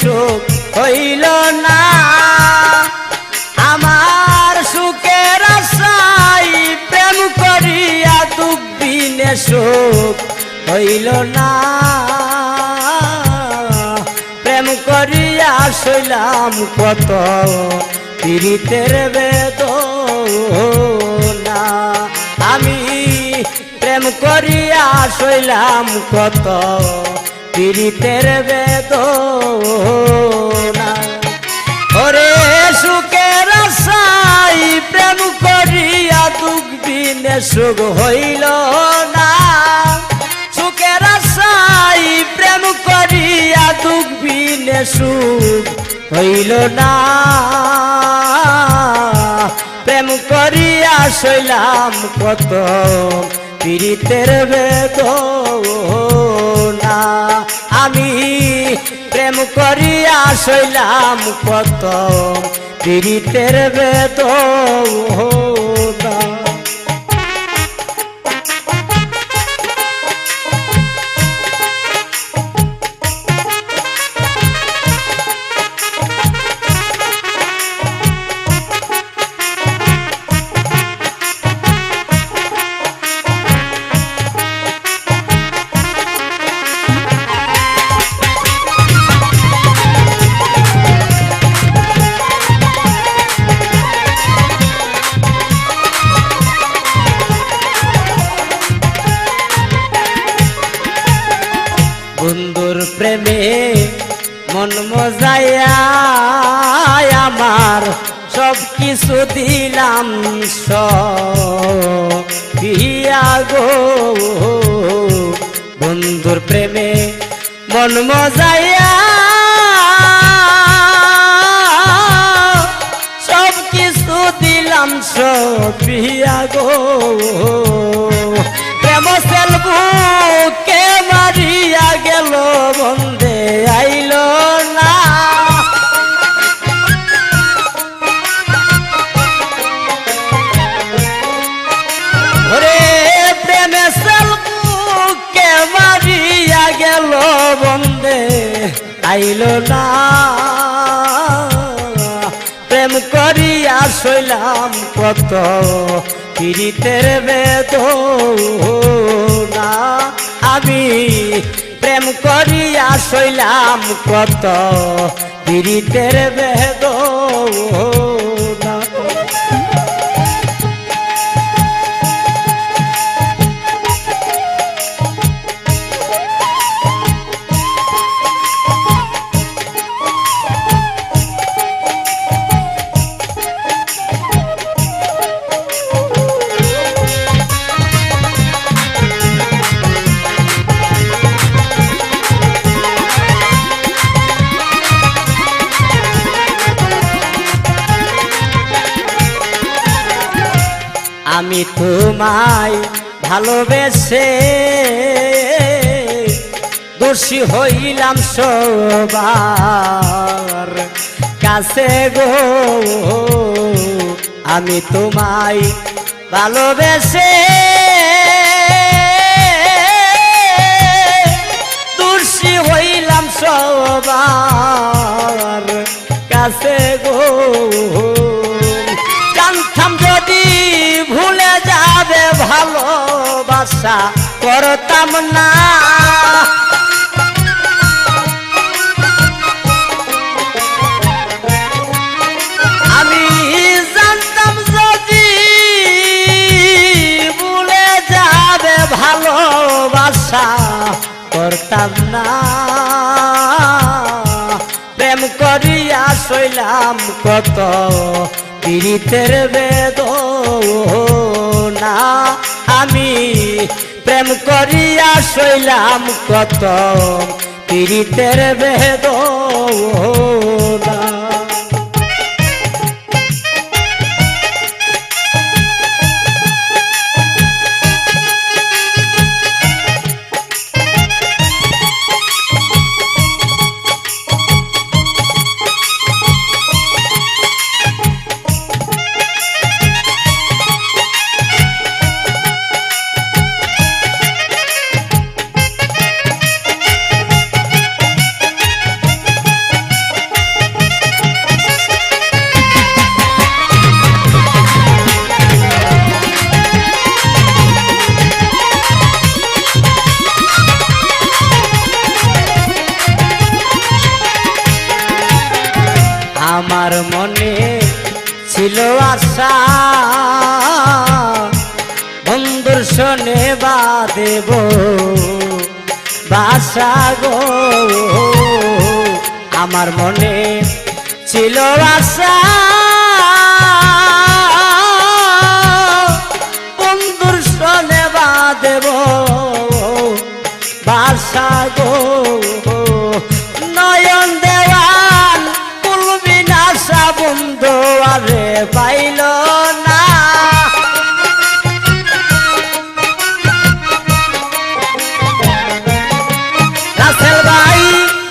সুখ হইল না। আমার সুখের আশাই প্রেম করিয়া দুঃখ বিনে সুখ হইল না। প্রেম করিয়া শৈলাম কত পীড়িতের বেদ না আমি প্রেম করিয়া শৈলাম কত পীড়িতের বেদ ওরে সুখের আশাই প্রেম করিয়া দুঃখ বিনে সুখ হইল না। সুখের আশাই প্রেম করিয়া দুঃখ বিনে সুখ হইল না। প্রেম করিয়া শৈলাম কত পীড়িতের বেদ না আমি প্রেম করিয়া শৈলাম কত পীড়িতের বেদ মন আমার সব কিছু দিলাম সিয়া গো। বন্ধুর প্রেমে মন মজাইয়া সব কিছু দিলাম সবিয়া গো। প্রেম সেলবু কে মারিয়া গেল, বন্দে আইল। গেল বন্দে, আইল না। প্রেম করিয়া শৈলাম কত পীড়িতের বেদ না আমি প্রেম করিয়া শৈলাম কত পীড়িতের বেদ আমি তোমায় ভালোবেসে দোষী হইলাম সবার কাছে গো। আমি তোমায় ভালোবেসে দোষী হইলাম সবার কাছে গো। ভালোবাসা করতাম না। আমি জানতাম যদি যাবে ভালোবাসা, করতাম না। প্রেম করিয়া শৈলাম কত পীড়িতের বেদ না আমি প্রেম করিয়া শৈলাম কত পীড়িতের বেদ না মনে ছিল আশা। বন্ধুর শোনে বা দেব বাসা গো। আমার মনে ছিল আশা। আরে পাইল না। রাসেল ভাই,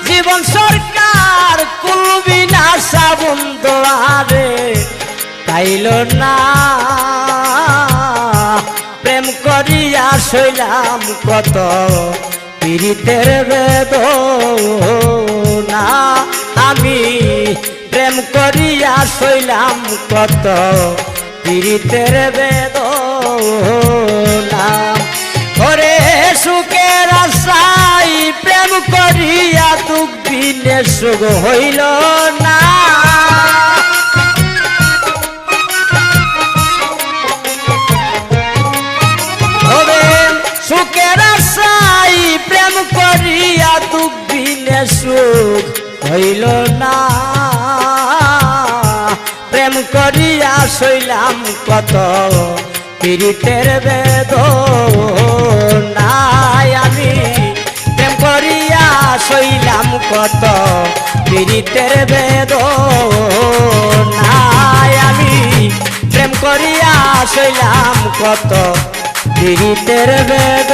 জীবন সরকার কুলবি নাসা বন্ধু আরে পাইল না। প্রেম করিয়া শৈলাম কত পীড়িতের বেদ না আমি প্রেম করিয়া শৈলাম কত পীড়িতের বেদ ওরে সুখের আশাই প্রেম করিয়া দুঃখ বিনে সুখ হইল না। প্রেম করিয়া শৈলাম কত পীড়িতের বেদ নাই আমি। প্রেম করিয়া শৈলাম কত পীড়িতের বেদ নাই আমি। প্রেম করিয়া শৈলাম কত পীড়িতের বেদ